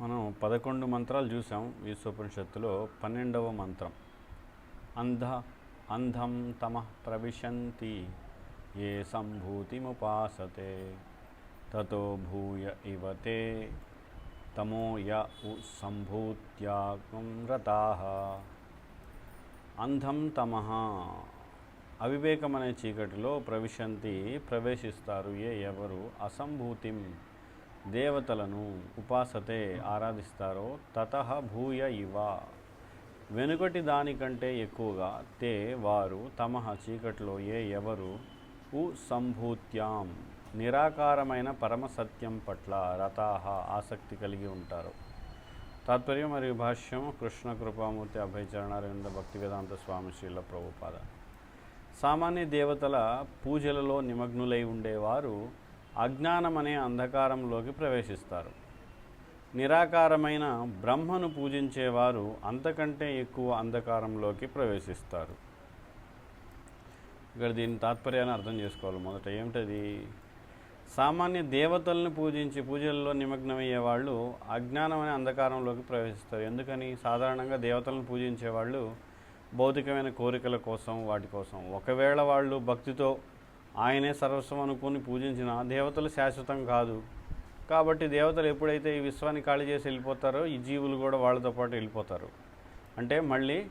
మనం పదకొండు మంత్రాలు చూసాం ఈశోపనిషత్తులో పన్నెండవ మంత్రం. అంధ అంధం తమ ప్రవిశంతి ఏ సంభూతిముపాసతే తతో భూయ ఇవతే తమో య ఉ సంభూత్యాగం రతా. అంధం తమః. అవివేకమనే చీకటిలో ప్రవిశంతి ప్రవేశిస్తారు ఏ ఎవరు? అసంభూతిం. దేవతలను ఉపాసతే ఆరాధిస్తారో తత భూయ ఇవ. వెనుకటి దానికంటే ఎక్కువగా తే వారు తమ చీకట్లో ఏ ఎవరు? ఉ సంభూత్యాం. నిరాకారమైన పరమసత్యం పట్ల రతాహ ఆసక్తి కలిగి ఉంటారు. తాత్పర్యం మరియు భాష్యం కృష్ణ కృపామూర్తి అభయచరణారవింద భక్తి వేదాంత స్వామి శ్రీల ప్రభుపాద. సామాన్య దేవతల పూజలలో నిమగ్నులై ఉండేవారు అజ్ఞానం అనే అంధకారంలోకి ప్రవేశిస్తారు. నిరాకారమైన బ్రహ్మను పూజించేవారు అంతకంటే ఎక్కువ అంధకారంలోకి ప్రవేశిస్తారు. ఇక్కడ దీని తాత్పర్యాన్ని అర్థం చేసుకోవాలి మొదట. ఏమిటది? సామాన్య దేవతలను పూజించి పూజల్లో నిమగ్నమయ్యే వాళ్ళు అజ్ఞానం అనే అంధకారంలోకి ప్రవేశిస్తారు. ఎందుకని? సాధారణంగా దేవతలను పూజించే వాళ్ళు భౌతికమైన కోరికల కోసం వాటి కోసం. ఒకవేళ వాళ్ళు భక్తితో ఆయనే సర్వస్వం అనుకుని పూజించిన దేవతలు శాశ్వతం కాదు. కాబట్టి దేవతలు ఎప్పుడైతే ఈ విశ్వాన్ని ఖాళీ చేసి వెళ్ళిపోతారో ఈ జీవులు కూడా వాళ్ళతో పాటు వెళ్ళిపోతారు. అంటే మళ్ళీ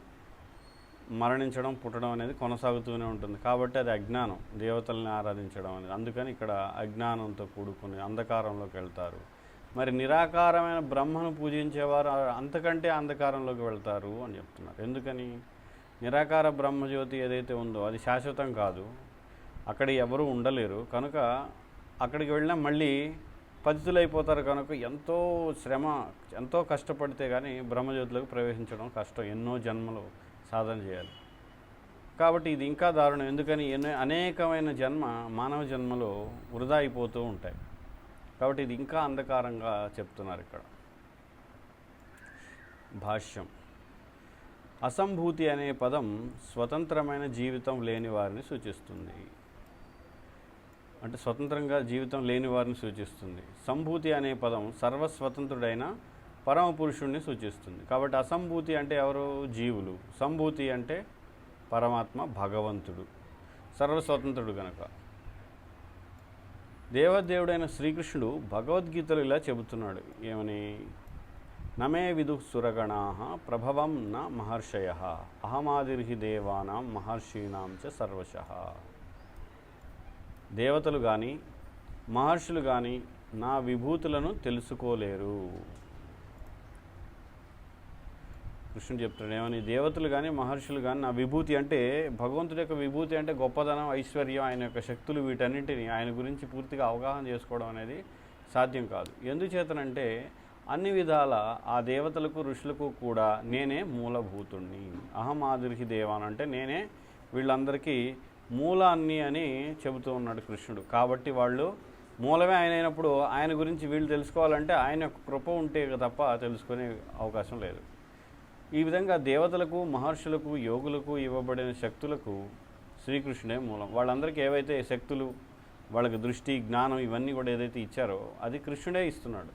మరణించడం పుట్టడం అనేది కొనసాగుతూనే ఉంటుంది. కాబట్టి అది అజ్ఞానం. దేవతల్ని ఆరాధించడం అనేది. అందుకని ఇక్కడ అజ్ఞానంతో కూడుకుని అంధకారంలోకి వెళ్తారు. మరి నిరాకారమైన బ్రహ్మను పూజించేవారు అంతకంటే అంధకారంలోకి వెళ్తారు అని చెప్తున్నారు. ఎందుకని? నిరాకార బ్రహ్మజ్యోతి ఏదైతే ఉందో అది శాశ్వతం కాదు. అక్కడ ఎవరు ఉండలేరు. కనుక అక్కడికి వెళ్ళినా మళ్ళీ పతితులైపోతారు కనుక ఎంతో శ్రమ ఎంతో కష్టపడితే కానీ బ్రహ్మజ్యోతిలోకి ప్రవేశించడం కష్టం. ఎన్నో జన్మలు సాధన చేయాలి. కాబట్టి ఇది ఇంకా దారుణం. ఎందుకని? ఎన్నో అనేకమైన జన్మ మానవ జన్మలో వృధా అయిపోతూ ఉంటాయి. కాబట్టి ఇది ఇంకా అంధకారంగా చెప్తున్నారు ఇక్కడ. భాష్యం. అసంభూతి అనే పదం స్వతంత్రమైన జీవితం లేని వారిని సూచిస్తుంది. అంటే స్వతంత్రంగా జీవితం లేని వారిని సూచిస్తుంది. సంభూతి అనే పదం సర్వస్వతంత్రుడైన పరమ పురుషుణ్ణి సూచిస్తుంది. కాబట్టి అసంభూతి అంటే ఎవరు? జీవులు. సంభూతి అంటే పరమాత్మ భగవంతుడు. సర్వస్వతంత్రుడు గనక. దేవదేవుడైన శ్రీకృష్ణుడు భగవద్గీతలు ఇలా చెబుతున్నాడు. ఏమని? నమే విదు సురగణా ప్రభవం న మహర్షయ. అహమాదిర్హి దేవానాం మహర్షీణాం చ సర్వశ. దేవతలు కానీ మహర్షులు కానీ నా విభూతులను తెలుసుకోలేరు. కృష్ణుడు చెప్తాడు ఏమని? దేవతలు కానీ మహర్షులు కానీ నా విభూతి అంటే భగవంతుడి యొక్క విభూతి అంటే గొప్పదనం ఐశ్వర్యం ఆయన యొక్క శక్తులు వీటన్నింటినీ ఆయన గురించి పూర్తిగా అవగాహన చేసుకోవడం అనేది సాధ్యం కాదు. ఎందుచేతనంటే అన్ని విధాల ఆ దేవతలకు ఋషులకు కూడా నేనే మూలభూతుణ్ణి. అహం ఆదిర్హి దేవాన్ అంటే నేనే వీళ్ళందరికీ మూలాన్ని అని చెబుతూ ఉన్నాడు కృష్ణుడు. కాబట్టి వాళ్ళు మూలమే ఆయన అయినప్పుడు ఆయన గురించి వీళ్ళు తెలుసుకోవాలంటే ఆయన యొక్క కృప ఉంటే తప్ప తెలుసుకునే అవకాశం లేదు. ఈ విధంగా దేవతలకు మహర్షులకు యోగులకు ఇవ్వబడిన శక్తులకు శ్రీకృష్ణుడే మూలం. వాళ్ళందరికీ ఏవైతే శక్తులు వాళ్ళకి దృష్టి జ్ఞానం ఇవన్నీ కూడా ఏదైతే ఇచ్చారో అది కృష్ణుడే ఇస్తున్నాడు.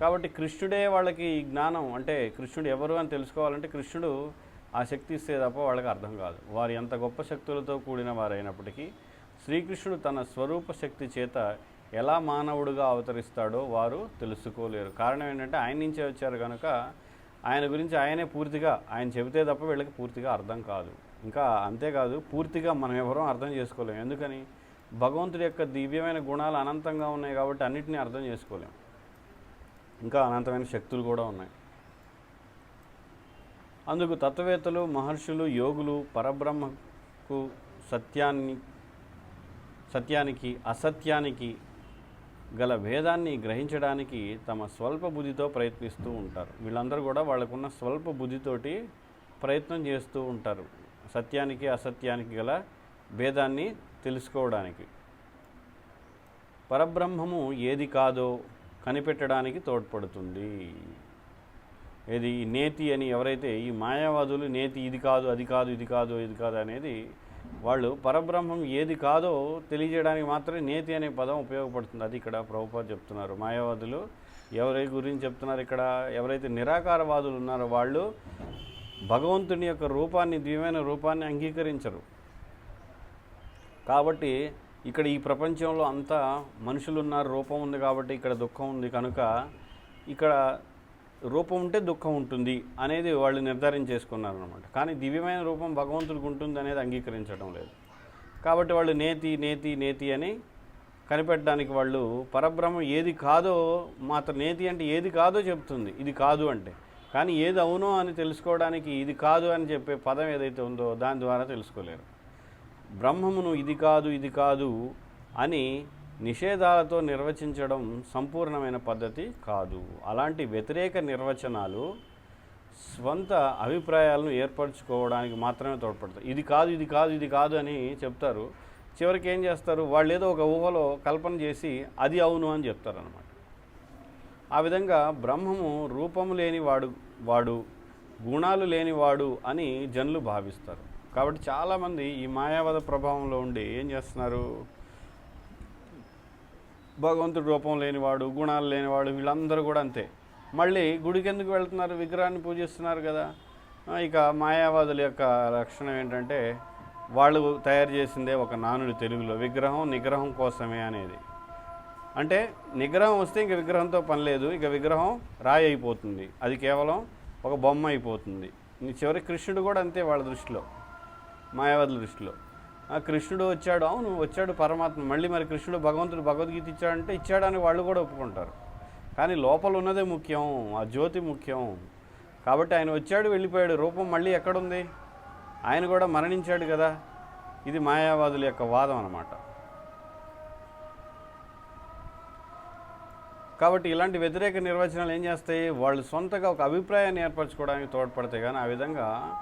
కాబట్టి కృష్ణుడే వాళ్ళకి ఈ జ్ఞానం అంటే కృష్ణుడు ఎవరు అని తెలుసుకోవాలంటే కృష్ణుడు ఆ శక్తి ఇస్తే తప్ప వాళ్ళకి అర్థం కాదు. వారు ఎంత గొప్ప శక్తులతో కూడిన వారైనప్పటికీ శ్రీకృష్ణుడు తన స్వరూప శక్తి చేత ఎలా మానవుడుగా అవతరిస్తాడో వారు తెలుసుకోలేరు. కారణం ఏంటంటే ఆయన నుంచే వచ్చారు కనుక ఆయన గురించి ఆయనే పూర్తిగా ఆయన చెబితే తప్ప వీళ్ళకి పూర్తిగా అర్థం కాదు. ఇంకా అంతేకాదు పూర్తిగా మనం ఎవరూ అర్థం చేసుకోలేము ఎందుకని? భగవంతుడి యొక్క దివ్యమైన గుణాలు అనంతంగా ఉన్నాయి కాబట్టి అన్నిటినీ అర్థం చేసుకోలేం. ఇంకా అనంతమైన శక్తులు కూడా ఉన్నాయి. అందుకు తత్వవేత్తలు మహర్షులు యోగులు పరబ్రహ్మకు సత్యాన్ని సత్యానికి అసత్యానికి గల భేదాన్ని గ్రహించడానికి తమ స్వల్ప బుద్ధితో ప్రయత్నిస్తూ ఉంటారు. వీళ్ళందరూ కూడా వాళ్ళకున్న స్వల్ప బుద్ధితోటి ప్రయత్నం చేస్తూ ఉంటారు. సత్యానికి అసత్యానికి గల భేదాన్ని తెలుసుకోవడానికి. పరబ్రహ్మము ఏది కాదో కనిపెట్టడానికి తోడ్పడుతుంది. ఏది ఈ నేతి అని ఎవరైతే ఈ మాయావాదులు నేతి ఇది కాదు అది కాదు ఇది కాదు ఇది కాదు అనేది వాళ్ళు పరబ్రహ్మం ఏది కాదో తెలియజేయడానికి మాత్రమే నేతి అనే పదం ఉపయోగపడుతుంది. అది ఇక్కడ ప్రభుపాద చెప్తున్నారు. మాయావాదులు ఎవరి గురించి చెప్తున్నారు ఇక్కడ? ఎవరైతే నిరాకారవాదులు ఉన్నారో వాళ్ళు భగవంతుని యొక్క రూపాన్ని దివ్యమైన రూపాన్ని అంగీకరించరు. కాబట్టి ఇక్కడ ఈ ప్రపంచంలో అంతా మనుషులు ఉన్నారు రూపం ఉంది కాబట్టి ఇక్కడ దుఃఖం ఉంది కనుక ఇక్కడ రూపం ఉంటే దుఃఖం ఉంటుంది అనేది వాళ్ళు నిర్ధారించేసుకున్నారు అనమాట కానీ దివ్యమైన రూపం భగవంతుడికి ఉంటుంది అనేది అంగీకరించడం లేదు. కాబట్టి వాళ్ళు నేతి నేతి నేతి అని కనిపెట్టడానికి వాళ్ళు పరబ్రహ్మం ఏది కాదో మాత్రం నేతి అంటే ఏది కాదో చెప్తుంది. ఇది కాదు అంటే. కానీ ఏది అవునో అని తెలుసుకోవడానికి ఇది కాదు అని చెప్పే పదం ఏదైతే ఉందో దాని ద్వారా తెలుసుకోలేరు. బ్రహ్మమును ఇది కాదు ఇది కాదు అని నిషేధాలతో నిర్వచించడం సంపూర్ణమైన పద్ధతి కాదు. అలాంటి వ్యతిరేక నిర్వచనాలు స్వంత అభిప్రాయాలను ఏర్పరచుకోవడానికి మాత్రమే తోడ్పడతాయి. ఇది కాదు ఇది కాదు ఇది కాదు అని చెప్తారు. చివరికి ఏం చేస్తారు? వాళ్ళు ఏదో ఒక ఊహలో కల్పన చేసి అది అవును అని చెప్తారనమాట ఆ విధంగా బ్రహ్మము రూపము లేని వాడు వాడు గుణాలు లేనివాడు అని జనులు భావిస్తారు. కాబట్టి చాలామంది ఈ మాయావాద ప్రభావంలో ఉండి ఏం చేస్తున్నారు? భగవంతుడు రూపం లేనివాడు గుణాలు లేనివాడు వీళ్ళందరూ కూడా అంతే. మళ్ళీ గుడికి ఎందుకు వెళ్తున్నారు? విగ్రహాన్ని పూజిస్తున్నారు కదా. ఇక మాయావాదుల యొక్క లక్షణం ఏంటంటే వాళ్ళు తయారు చేసిందే ఒక నానుడి తెలుగులో విగ్రహం నిగ్రహం కోసమే అనేది. అంటే నిగ్రహం వస్తే ఇంక విగ్రహంతో పని లేదు ఇక విగ్రహం రాయి అయిపోతుంది. అది కేవలం ఒక బొమ్మ అయిపోతుంది. చివరి కృష్ణుడు కూడా అంతే వాళ్ళ దృష్టిలో మాయావాదుల దృష్టిలో. కృష్ణుడు వచ్చాడు అవును వచ్చాడు పరమాత్మ. మళ్ళీ మరి కృష్ణుడు భగవంతుడు భగవద్గీత ఇచ్చాడంటే ఇచ్చాడని వాళ్ళు కూడా ఒప్పుకుంటారు. కానీ లోపల ఉన్నదే ముఖ్యం ఆ జ్యోతి ముఖ్యం. కాబట్టి ఆయన వచ్చాడు వెళ్ళిపోయాడు. రూపం మళ్ళీ ఎక్కడుంది? ఆయన కూడా మరణించాడు కదా. ఇది మాయావాదుల యొక్క వాదం అన్నమాట. కాబట్టి ఇలాంటి వ్యతిరేక నిర్వచనాలు ఏం చేస్తాయి? వాళ్ళు సొంతగా ఒక అభిప్రాయాన్ని ఏర్పరచుకోవడానికి తోడ్పడతాయి. కానీ ఆ విధంగా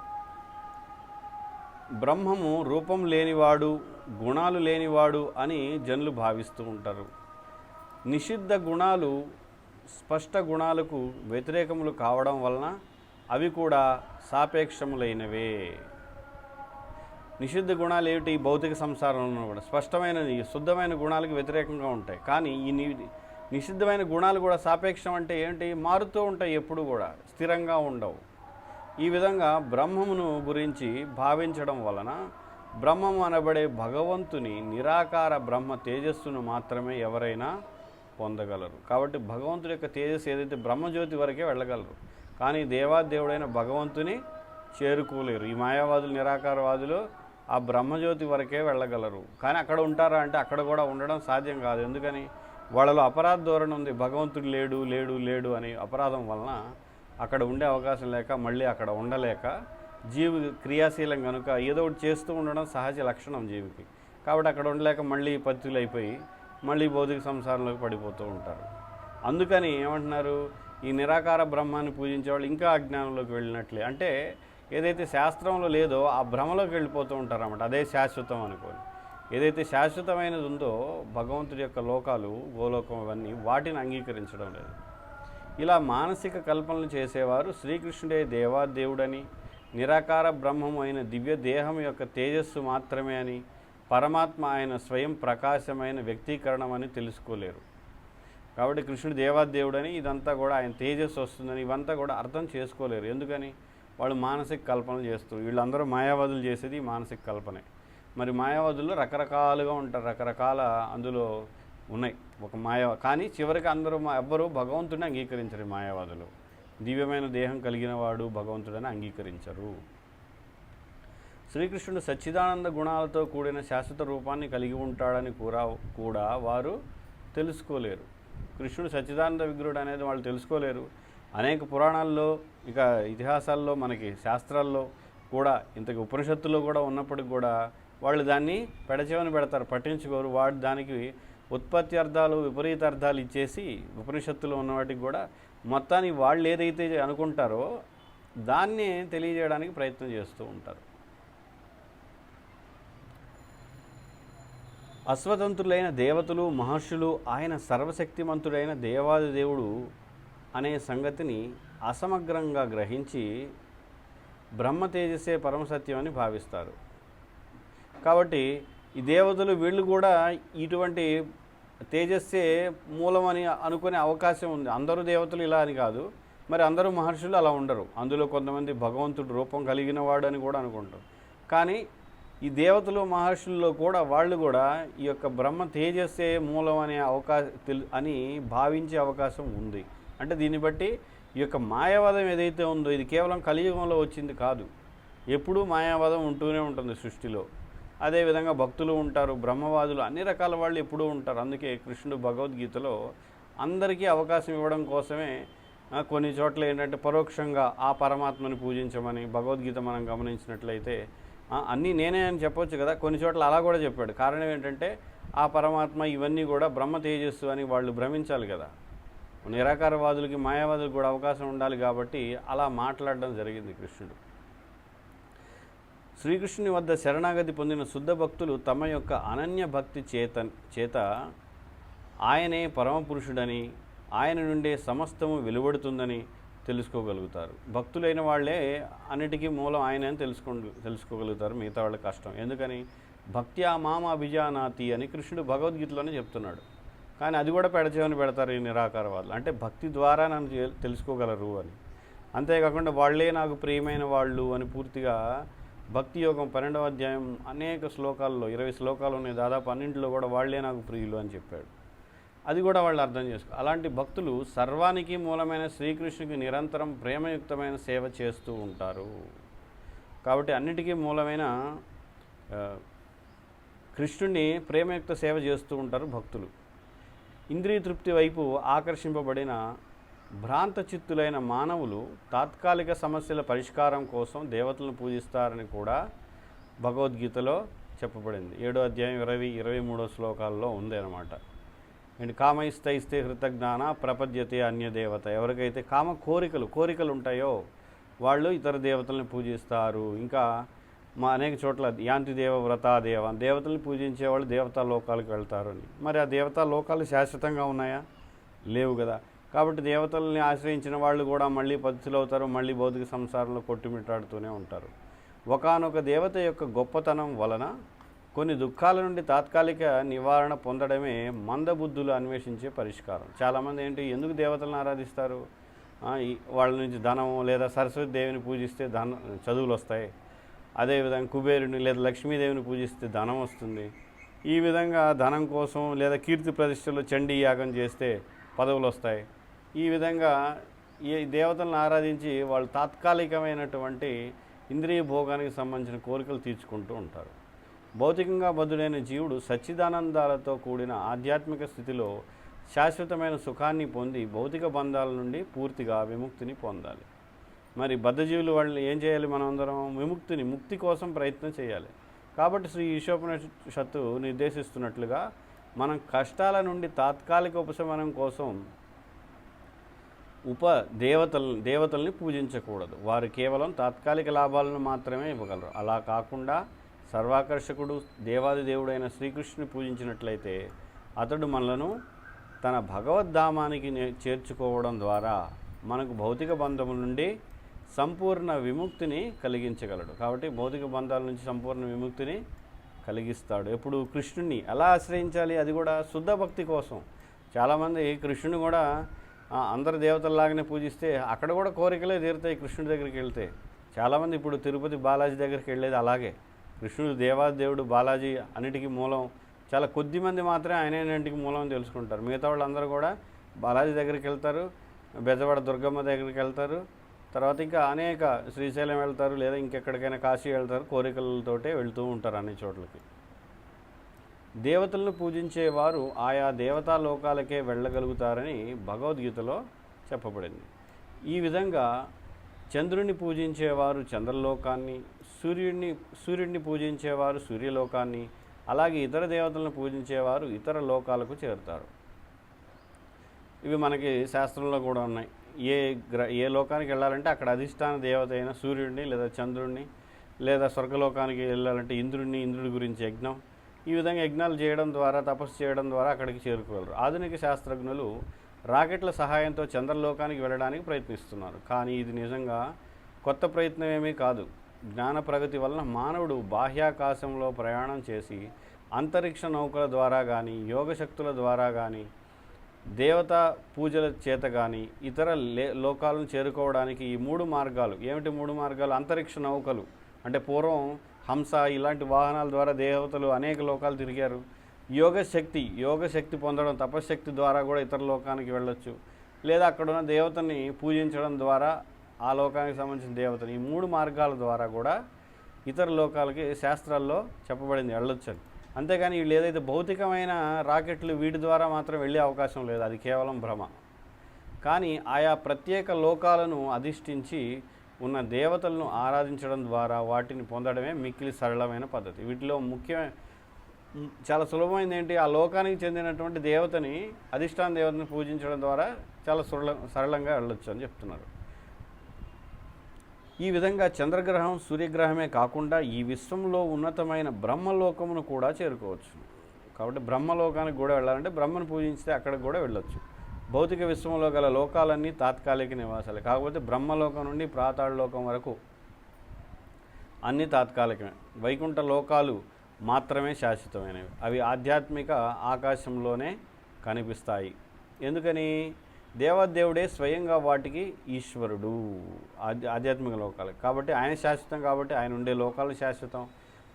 బ్రహ్మము రూపం లేనివాడు గుణాలు లేనివాడు అని జనులు భావిస్తూ ఉంటారు. నిషిద్ధ గుణాలు స్పష్ట గుణాలకు వ్యతిరేకములు కావడం వలన అవి కూడా సాపేక్షములైనవే. నిషిద్ధ గుణాలు ఏమిటి? భౌతిక సంసారంలో కూడా స్పష్టమైన శుద్ధమైన గుణాలకు వ్యతిరేకంగా ఉంటాయి. కానీ ఈ ని- నిషిద్ధమైన గుణాలు కూడా సాపేక్షం అంటే ఏంటి? మారుతూ ఉంటాయి ఎప్పుడు కూడా స్థిరంగా ఉండవు. ఈ విధంగా బ్రహ్మమును గురించి భావించడం వలన బ్రహ్మము అనబడే భగవంతుని నిరాకార బ్రహ్మ తేజస్సును మాత్రమే ఎవరైనా పొందగలరు. కాబట్టి భగవంతుడి యొక్క తేజస్సు ఏదైతే బ్రహ్మజ్యోతి వరకే వెళ్ళగలరు. కానీ దేవాదేవుడైన భగవంతుని చేరుకోలేరు. ఈ మాయావాదులు నిరాకారవాదులు ఆ బ్రహ్మజ్యోతి వరకే వెళ్ళగలరు. కానీ అక్కడ ఉంటారా అంటే అక్కడ కూడా ఉండడం సాధ్యం కాదు. ఎందుకని? వాళ్ళలో అపరాధ ధోరణి ఉంది. భగవంతుడు లేడు లేడు లేడు అని అపరాధం వలన అక్కడ ఉండే అవకాశం లేక మళ్ళీ అక్కడ ఉండలేక జీవి క్రియాశీలం కనుక ఏదో ఒకటి చేస్తూ ఉండడం సహజ లక్షణం జీవికి. కాబట్టి అక్కడ ఉండలేక మళ్ళీ పత్తులు అయిపోయి మళ్ళీ భౌతిక సంసారంలోకి పడిపోతూ ఉంటారు. అందుకని ఏమంటున్నారు? ఈ నిరాకార బ్రహ్మాన్ని పూజించే వాళ్ళు ఇంకా అజ్ఞానంలోకి వెళ్ళినట్లే. అంటే ఏదైతే శాస్త్రంలో లేదో ఆ భ్రమలోకి వెళ్ళిపోతూ ఉంటారన్నమాట. అదే శాశ్వతం అనుకోని. ఏదైతే శాశ్వతమైనది ఉందో భగవంతుడి యొక్క లోకాలు గోలోకం ఇవన్నీ వాటిని అంగీకరించడం లేదు. ఇలా మానసిక కల్పనలు చేసేవారు శ్రీకృష్ణుడే దేవాదేవుడని నిరాకార బ్రహ్మమైన అయిన దివ్య దేహం యొక్క తేజస్సు మాత్రమే అని పరమాత్మ ఆయన స్వయం ప్రకాశమైన వ్యక్తీకరణం అని తెలుసుకోలేరు. కాబట్టి కృష్ణుడు దేవాదేవుడని ఇదంతా కూడా ఆయన తేజస్సు వస్తుందని ఇవంతా కూడా అర్థం చేసుకోలేరు. ఎందుకని? వాళ్ళు మానసిక కల్పనలు చేస్తూ వీళ్ళందరూ మాయావాదులు చేసేది మానసిక కల్పనే. మరి మాయావాదుల్లో రకరకాలుగా ఉంటారు. రకరకాల అందులో ఉన్నాయి. ఒక మాయా కానీ చివరికి అందరూ మా ఎవ్వరూ భగవంతుడిని అంగీకరించరు మాయావాదులు. దివ్యమైన దేహం కలిగిన వాడు భగవంతుడని అంగీకరించరు. శ్రీకృష్ణుడు సచ్చిదానంద గుణాలతో కూడిన శాశ్వత రూపాన్ని కలిగి ఉంటాడని కూడా కూడా వారు తెలుసుకోలేరు. కృష్ణుడు సచ్చిదానంద విగ్రహుడు అనేది వాళ్ళు తెలుసుకోలేరు. అనేక పురాణాల్లో ఇక ఇతిహాసాల్లో మనకి శాస్త్రాల్లో కూడా ఇంతకు ఉపనిషత్తులో కూడా ఉన్నప్పటికి కూడా వాళ్ళు దాన్ని పెడచేవని పెడతారు పట్టించుకోరు. వాడు దానికి ఉత్పత్తి అర్థాలు విపరీత అర్థాలు ఇచ్చేసి ఉపనిషత్తులో ఉన్న వాటికి కూడా మొత్తాన్ని వాళ్ళు ఏదైతే అనుకుంటారో దాన్నే తెలియజేయడానికి ప్రయత్నం చేస్తూ ఉంటారు. అశ్వతంతులైన దేవతలు మహర్షులు ఆయన సర్వశక్తిమంతుడైన దేవాది దేవుడు అనే సంగతిని అసమగ్రంగా గ్రహించి బ్రహ్మ తేజస్సే పరమసత్యం అని భావిస్తారు. కాబట్టి ఈ దేవతలు వీళ్ళు కూడా ఇటువంటి తేజస్సే మూలమని అనుకునే అవకాశం ఉంది. అందరూ దేవతలు ఇలా అని కాదు. మరి అందరూ మహర్షులు అలా ఉండరు. అందులో కొంతమంది భగవంతుడు రూపం కలిగిన వాడు అని కూడా అనుకుంటారు. కానీ ఈ దేవతలు మహర్షుల్లో కూడా వాళ్ళు కూడా ఈ యొక్క బ్రహ్మ తేజస్సే మూలం అనే అవకాశం తెలు అని భావించే అవకాశం ఉంది. అంటే దీన్ని బట్టి ఈ యొక్క మాయావాదం ఏదైతే ఉందో ఇది కేవలం కలియుగంలో వచ్చింది కాదు. ఎప్పుడూ మాయావాదం ఉంటూనే ఉంటుంది సృష్టిలో. అదేవిధంగా భక్తులు ఉంటారు బ్రహ్మవాదులు అన్ని రకాల వాళ్ళు ఎప్పుడూ ఉంటారు. అందుకే కృష్ణుడు భగవద్గీతలో అందరికీ అవకాశం ఇవ్వడం కోసమే కొన్ని చోట్ల ఏంటంటే పరోక్షంగా ఆ పరమాత్మని పూజించమని భగవద్గీత మనం గమనించినట్లయితే అన్నీ నేనే అని చెప్పొచ్చు కదా. కొన్ని చోట్ల అలా కూడా చెప్పాడు. కారణం ఏంటంటే ఆ పరమాత్మ ఇవన్నీ కూడా బ్రహ్మ తేజస్సు అని వాళ్ళు భ్రమించాలి కదా. నిరాకారవాదులకి మాయావాదులకు కూడా అవకాశం ఉండాలి కాబట్టి అలా మాట్లాడడం జరిగింది కృష్ణుడు. శ్రీకృష్ణుని వద్ద శరణాగతి పొందిన శుద్ధ భక్తులు తమ యొక్క అనన్య భక్తి చేత చేత ఆయనే పరమపురుషుడని ఆయన నుండే సమస్తము వెలువడుతుందని తెలుసుకోగలుగుతారు. భక్తులైన వాళ్ళే అన్నిటికీ మూలం ఆయన అని తెలుసుకో తెలుసుకోగలుగుతారు. మిగతా వాళ్ళ కష్టం. ఎందుకని? భక్త్యా మామ అభిజానాతి అని కృష్ణుడు భగవద్గీతలోనే చెప్తున్నాడు. కానీ అది కూడా పెడచేవని పెడతారు ఈ నిరాకార వాళ్ళు అంటే భక్తి ద్వారా నన్ను తెలుసుకోగలరు అని. అంతేకాకుండా వాళ్ళే నాకు ప్రియమైన వాళ్ళు అని పూర్తిగా భక్తి యోగం పన్నెండవ అధ్యాయం అనేక శ్లోకాల్లో ఇరవై శ్లోకాలు ఉన్నాయి. దాదాపు అన్నింటిలో కూడా వాళ్ళే నాకు ప్రియులు అని చెప్పాడు. అది కూడా వాళ్ళు అర్థం చేసుకో అలాంటి భక్తులు సర్వానికి మూలమైన శ్రీకృష్ణుకి నిరంతరం ప్రేమయుక్తమైన సేవ చేస్తూ ఉంటారు. కాబట్టి అన్నిటికీ మూలమైన కృష్ణుణ్ణి కృష్ణుడిని ప్రేమయుక్త సేవ చేస్తూ ఉంటారు భక్తులు. ఇంద్రియ తృప్తి వైపు ఆకర్షింపబడిన భ్రాంత చిత్తులైన మానవులు తాత్కాలిక సమస్యల పరిష్కారం కోసం దేవతలను పూజిస్తారని కూడా భగవద్గీతలో చెప్పబడింది. ఏడో అధ్యాయం ఇరవై ఇరవై మూడో శ్లోకాల్లో ఉంది అనమాట అండ్ కామైస్తైస్తే హృతజ్ఞాన ప్రపద్యతే అన్యదేవత. ఎవరికైతే కామ కోరికలు కోరికలు ఉంటాయో వాళ్ళు ఇతర దేవతల్ని పూజిస్తారు. ఇంకా మా అనేక చోట్ల యాంతి దేవ వ్రతా దేవ దేవతల్ని పూజించే వాళ్ళు దేవతా లోకాలకు వెళ్తారు అని. మరి ఆ దేవతా లోకాలు శాశ్వతంగా ఉన్నాయా? లేవు కదా. కాబట్టి దేవతల్ని ఆశ్రయించిన వాళ్ళు కూడా మళ్ళీ పద్ధతులు అవుతారు మళ్ళీ భౌతిక సంసారంలో కొట్టుమిట్టాడుతూనే ఉంటారు. ఒకానొక దేవత యొక్క గొప్పతనం వలన కొన్ని దుఃఖాల నుండి తాత్కాలిక నివారణ పొందడమే మందబుద్ధులు అన్వేషించే పరిష్కారం. చాలామంది ఏంటి ఎందుకు దేవతలను ఆరాధిస్తారు? వాళ్ళ నుంచి ధనం లేదా సరస్వతి దేవిని పూజిస్తే ధన చదువులు వస్తాయి. అదేవిధంగా కుబేరుని లేదా లక్ష్మీదేవిని పూజిస్తే ధనం వస్తుంది. ఈ విధంగా ధనం కోసం లేదా కీర్తి ప్రతిష్టలు చండీ యాగం చేస్తే పదవులు వస్తాయి. ఈ విధంగా ఈ దేవతలను ఆరాధించి వాళ్ళు తాత్కాలికమైనటువంటి ఇంద్రియ భోగానికి సంబంధించిన కోరికలు తీర్చుకుంటూ ఉంటారు. భౌతికంగా బదుడైన జీవుడు సచ్చిదానందాలతో కూడిన ఆధ్యాత్మిక స్థితిలో శాశ్వతమైన సుఖాన్ని పొంది భౌతిక బంధాల నుండి పూర్తిగా విముక్తిని పొందాలి. మరి బద్ధజీవులు వాళ్ళు ఏం చేయాలి మనమందరం? విముక్తిని ముక్తి కోసం ప్రయత్నం చేయాలి. కాబట్టి శ్రీ ఈశోపనిషత్తు నిర్దేశిస్తున్నట్లుగా మనం కష్టాల నుండి తాత్కాలిక ఉపశమనం కోసం ఉప దేవతల దేవతల్ని పూజించకూడదు. వారు కేవలం తాత్కాలిక లాభాలను మాత్రమే ఇవ్వగలరు. అలా కాకుండా సర్వాకర్షకుడు దేవాది దేవుడైన శ్రీకృష్ణుని పూజించినట్లయితే అతడు మనలను తన భగవద్ధామానికి నే- చేర్చుకోవడం ద్వారా మనకు భౌతిక బంధముల నుండి సంపూర్ణ విముక్తిని కలిగించగలడు. కాబట్టి భౌతిక బంధాల నుంచి సంపూర్ణ విముక్తిని కలిగిస్తాడు. ఎప్పుడు కృష్ణుని ఎలా ఆశ్రయించాలి? అది కూడా శుద్ధ భక్తి కోసం. చాలామంది కృష్ణుని కూడా అందరు దేవతల్లాగానే పూజిస్తే అక్కడ కూడా కోరికలే తీరుతాయి కృష్ణుడి దగ్గరికి వెళ్తే. చాలామంది ఇప్పుడు తిరుపతి బాలాజీ దగ్గరికి వెళ్ళేది అలాగే. కృష్ణుడు దేవాదేవుడు బాలాజీ అన్నిటికీ మూలం. చాలా కొద్ది మంది మాత్రమే ఆయన అన్నింటికి మూలం తెలుసుకుంటారు. మిగతా వాళ్ళందరూ కూడా బాలాజీ దగ్గరికి వెళ్తారు బెజవాడ దుర్గమ్మ దగ్గరికి వెళ్తారు. తర్వాత ఇంకా అనేక శ్రీశైలం వెళ్తారు లేదా ఇంకెక్కడికైనా కాశీ వెళ్తారు కోరికలతోటే వెళ్తూ ఉంటారు అన్ని చోట్లకి. దేవతలను పూజించేవారు ఆయా దేవతా లోకాలకే వెళ్ళగలుగుతారని భగవద్గీతలో చెప్పబడింది. ఈ విధంగా చంద్రుని పూజించేవారు చంద్రలోకాన్ని సూర్యుడిని సూర్యుడిని పూజించేవారు సూర్యలోకాన్ని అలాగే ఇతర దేవతలను పూజించేవారు ఇతర లోకాలకు చేరుతారు. ఇవి మనకి శాస్త్రంలో కూడా ఉన్నాయి. ఏ గ్ర ఏ లోకానికి వెళ్ళాలంటే అక్కడ అధిష్టాన దేవత అయిన సూర్యుడిని లేదా చంద్రుడిని లేదా స్వర్గలోకానికి వెళ్ళాలంటే ఇంద్రుడిని ఇంద్రుడి గురించి యజ్ఞం ఈ విధంగా యజ్ఞాలు చేయడం ద్వారా తపస్సు చేయడం ద్వారా అక్కడికి చేరుకోగలరు. ఆధునిక శాస్త్రజ్ఞులు రాకెట్ల సహాయంతో చంద్రలోకానికి వెళ్ళడానికి ప్రయత్నిస్తున్నారు. కానీ ఇది నిజంగా కొత్త ప్రయత్నం ఏమీ కాదు. జ్ఞాన ప్రగతి వలన మానవుడు బాహ్యాకాశంలో ప్రయాణం చేసి అంతరిక్ష నౌకల ద్వారా కానీ యోగ శక్తుల ద్వారా కానీ దేవతా పూజల చేత కానీ ఇతర లే లోకాలను చేరుకోవడానికి ఈ మూడు మార్గాలు ఏమిటి మూడు మార్గాలు? అంతరిక్ష నౌకలు. అంటే పూర్వం హంస ఇలాంటి వాహనాల ద్వారా దేవతలు అనేక లోకాలు తిరిగారు. యోగ శక్తి యోగ శక్తి పొందడం తపశ్శక్తి ద్వారా కూడా ఇతర లోకానికి వెళ్ళొచ్చు. లేదా అక్కడ ఉన్న దేవతని పూజించడం ద్వారా ఆ లోకానికి సంబంధించిన దేవతని. ఈ మూడు మార్గాల ద్వారా కూడా ఇతర లోకాలకి శాస్త్రాల్లో చెప్పబడింది వెళ్ళొచ్చని అంతేగాని వీళ్ళు ఏదైతే భౌతికమైన రాకెట్లు వీటి ద్వారా మాత్రం వెళ్ళే అవకాశం లేదు. అది కేవలం భ్రమ. కానీ ఆయా ప్రత్యేక లోకాలను అధిష్ఠించి ఉన్న దేవతలను ఆరాధించడం ద్వారా వాటిని పొందడమే మిక్కిలి సరళమైన పద్ధతి. వీటిలో ముఖ్య చాలా సులభమైనది ఏంటి? ఆ లోకానికి చెందినటువంటి దేవతని అధిష్టాన దేవతని పూజించడం ద్వారా చాలా సురళ సరళంగా వెళ్ళొచ్చు అని చెప్తున్నారు. ఈ విధంగా చంద్రగ్రహం సూర్యగ్రహమే కాకుండా ఈ విశ్వంలో ఉన్నతమైన బ్రహ్మలోకమును కూడా చేరుకోవచ్చు. కాబట్టి బ్రహ్మలోకానికి కూడా వెళ్ళాలంటే బ్రహ్మను పూజించితే అక్కడికి కూడా వెళ్ళొచ్చు. భౌతిక విశ్వంలో గల లోకాలన్నీ తాత్కాలిక నివాసాలే. కాకపోతే బ్రహ్మలోకం నుండి లోకం వరకు అన్నీ తాత్కాలికమే. వైకుంఠ లోకాలు మాత్రమే శాశ్వతమైనవి. అవి ఆధ్యాత్మిక ఆకాశంలోనే కనిపిస్తాయి. ఎందుకని? దేవదేవుడే స్వయంగా వాటికి ఈశ్వరుడు. ఆధ్యాత్మిక లోకాలు కాబట్టి ఆయన శాశ్వతం కాబట్టి ఆయన ఉండే లోకాలు శాశ్వతం.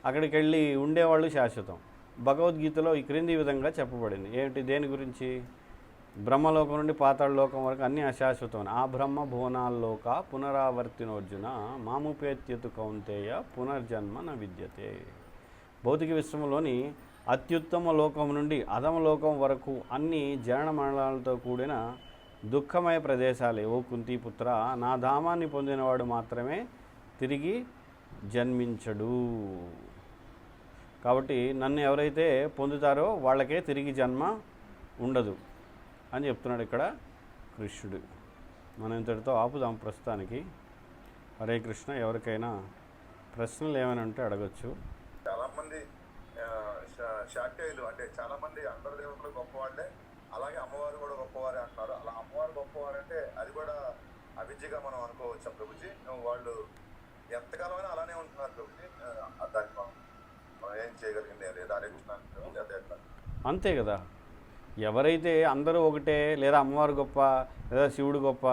అక్కడికి వెళ్ళి ఉండేవాళ్ళు శాశ్వతం. భగవద్గీతలో ఈ క్రింది విధంగా చెప్పబడింది. ఏమిటి? దేని గురించి? బ్రహ్మలోకం నుండి పాతాళ లోకం వరకు అన్ని అశాశ్వతమైన. ఆ బ్రహ్మ భువనాల్లోక పునరావర్తినోర్జున మాముపేత్యతు కౌంతేయ పునర్జన్మ న విద్యతే. భౌతిక విశ్వంలోని అత్యుత్తమ లోకం నుండి అధమ లోకం వరకు అన్ని జనన మరణాలతో కూడిన దుఃఖమయ ప్రదేశాలే ఓ కుంతిపుత్ర నా ధామాన్ని పొందినవాడు మాత్రమే తిరిగి జన్మించడు. కాబట్టి నన్ను ఎవరైతే పొందుతారో వాళ్ళకే తిరిగి జన్మ ఉండదు. అని చెప్తున్నాడు ఇక్కడ కృష్ణుడు. మనం ఇంతటితో ఆపుదాం ప్రస్తుతానికి. హరే కృష్ణ ఎవరికైనా ప్రశ్నలు ఏమైనా ఉంటే అడగచ్చు. చాలా మంది ఆ, శా- శాక్తేయులు అంటే చాలా మంది అందరు దేవతలు గొప్పవాళ్ళే అలాగే అమ్మవారు కూడా గొప్పవారే అంటున్నారు. అలా అమ్మవారు గొప్పవారు అంటే అది కూడా అవిద్యగా మనం అనుకోవచ్చు ప్రభుజీ? వాళ్ళు ఎంతకాలమైనా అలానే ఉంటున్నారు ప్రభుజీ. దానికి మనం ఏం చేయగలిగింది లేదు? హరే కృష్ణ అంతే కదా. ఎవరైతే అందరూ ఒకటే లేదా అమ్మవారు గొప్ప లేదా శివుడు గొప్ప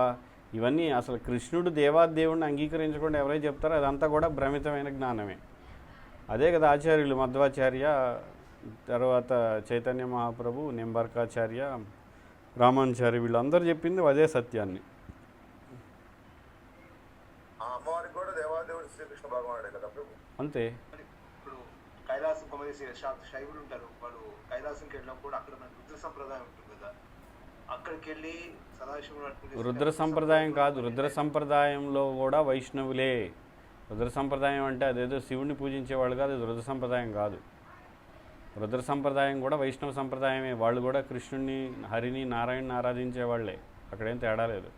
ఇవన్నీ అసలు కృష్ణుడు దేవాదేవుడిని అంగీకరించకుండా ఎవరైతే చెప్తారో అదంతా కూడా భ్రమితమైన జ్ఞానమే. అదే కదా ఆచార్యులు మధ్వాచార్య తర్వాత చైతన్య మహాప్రభు నింబర్కాచార్య రామానుచార్య వీళ్ళందరూ చెప్పింది అదే సత్యాన్ని. ఆ కైలాసం శా- శైవులు ఉంటారు వాళ్ళు కైలాసంకి వెళ్ళినప్పుడు అక్కడ మనకి రుద్ర సంప్రదాయం ఉంటుంది కదా. అక్కడికి వెళ్ళి సదాశివుడు రుద్ర సంప్రదాయం కాదు. రుద్ర సంప్రదాయంలో కూడా వైష్ణవులే. రుద్ర సంప్రదాయం అంటే అదేదో శివుని పూజించేవాళ్ళు కాదు అది రుద్ర సంప్రదాయం కాదు. రుద్ర సంప్రదాయం కూడా వైష్ణవ సంప్రదాయమే. వాళ్ళు కూడా కృష్ణుడిని హరిని నారాయణని ఆరాధించే వాళ్ళే. అక్కడేం తేడా లేదు.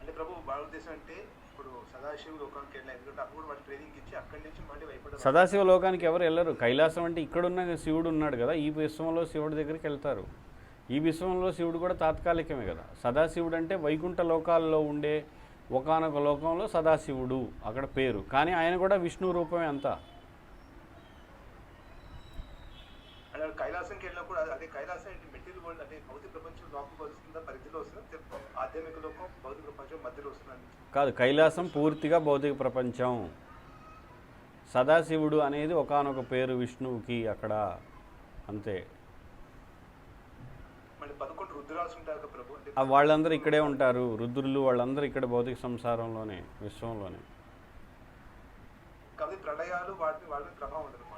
అంటే ప్రభు భారతదేశం అంటే ఇప్పుడు సదాశివుడు లోకానికి వెళ్ళిన ఎందుకంటే అప్పుడు వాళ్ళు ట్రైనింగ్ ఇచ్చి అక్కడి నుంచి మళ్ళీ వైపుడు సదాశివ లోకానికి ఎవరు వెళ్ళరు. కైలాసం అంటే ఇక్కడున్న శివుడు ఉన్నాడు కదా ఈ విశ్వంలో శివుడి దగ్గరికి వెళ్తారు. ఈ విశ్వంలో శివుడు కూడా తాత్కాలికమే కదా. సదాశివుడు అంటే వైకుంఠ లోకాల్లో ఉండే ఒకానొక లోకంలో సదాశివుడు అక్కడ పేరు. కానీ ఆయన కూడా విష్ణు రూపమే అంతా. కైలాసంకి వెళ్ళినప్పుడు అదే కైలాసం అంటే మెటీరియల్ వరల్డ్ అంటే భౌతిక ప్రపంచం లోపలికి వస్తుందా పరిధిలో వస్తుందా తె- ఆధ్యాత్మిక లోకం భౌతిక ప్రపంచం మధ్యలో వస్తుందండి కాదు కైలాసం పూర్తిగా భౌతిక ప్రపంచం. సదాశివుడు అనేది ఒకానొక పేరు విష్ణువుకి అక్కడ అంతే. వాళ్ళందరూ ఇక్కడే ఉంటారు. రుద్రులు వాళ్ళందరూ ఇక్కడ భౌతిక సంసారంలోనే విశ్వంలోనే.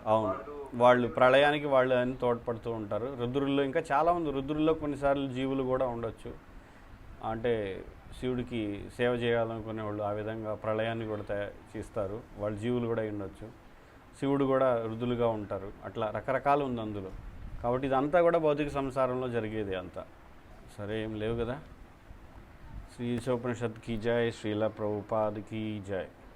అవును. వాళ్ళు ప్రళయానికి వాళ్ళు అని తోడ్పడుతూ ఉంటారు. రుద్రుల్లో ఇంకా చాలా ఉంది రుద్రుల్లో కొన్నిసార్లు జీవులు కూడా ఉండొచ్చు. అంటే శివుడికి సేవ చేయాలనుకునే వాళ్ళు ఆ విధంగా ప్రళయాన్ని కూడా తయా చేస్తారు. వాళ్ళ జీవులు కూడా ఉండొచ్చు. శివుడు కూడా వృద్ధులుగా ఉంటారు. అట్లా రకరకాలు ఉంది అందులో. కాబట్టి ఇదంతా కూడా భౌతిక సంసారంలో జరిగేది అంతా. సరే ఏం లేవు కదా? శ్రీ ఈశోపనిషత్ జాయ్ జై శ్రీల ప్రభుపాద్ జాయ్ జై.